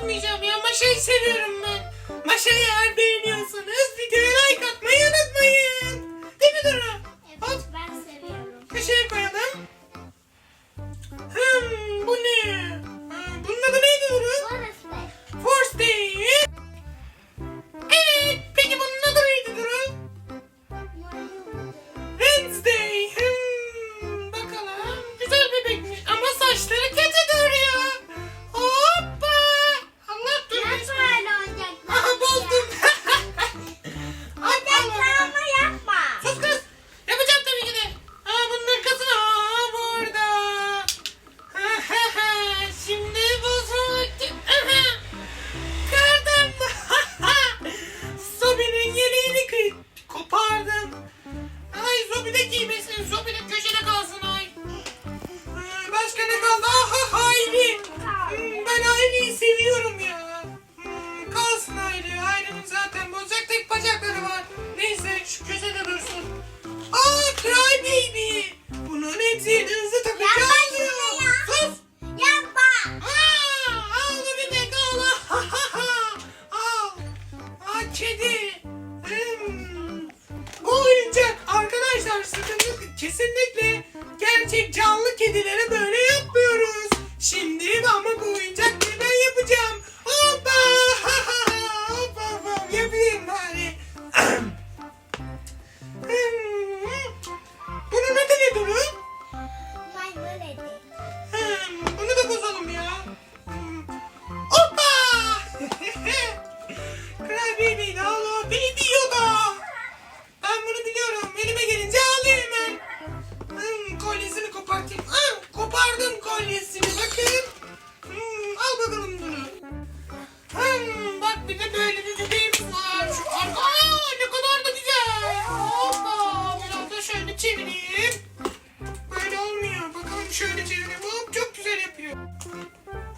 yapmayacağım ya. Maşayı seviyorum ben. Maşayı eğer beğeniyorsanız videoya like atmayı unutmayın. Değil mi Duru? Evet Hop. ben seviyorum. Köşeye koyalım. Onu da giymesin. Sobenin köşede kalsın ay. Hmm, başka ne kaldı? Aha Hayri. Hmm, ben Hayri'yi seviyorum ya. Hmm, kalsın Hayri. Hayri'nin zaten bozacak tek bacakları var. Neyse şu köşede dursun. Aa Cry Baby. Bunun hepsi haksızlık kesinlikle gerçek canlı kedilere böyle yapmıyoruz. Şimdi ama bu oyuncak ben yapacağım.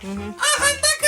Mm-hmm.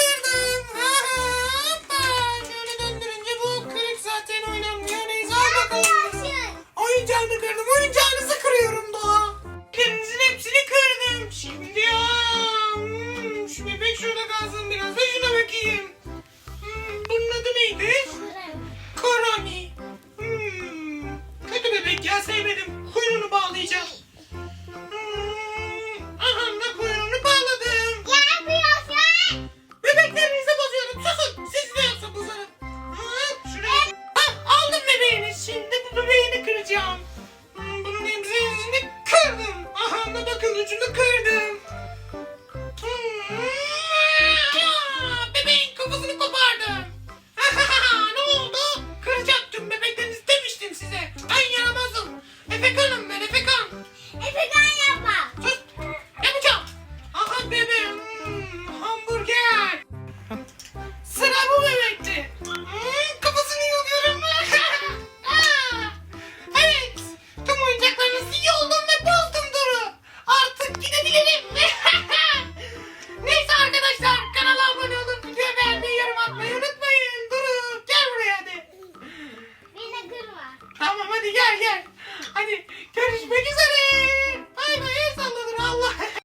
Tamam hadi gel gel. Hadi görüşmek üzere. Bay bay.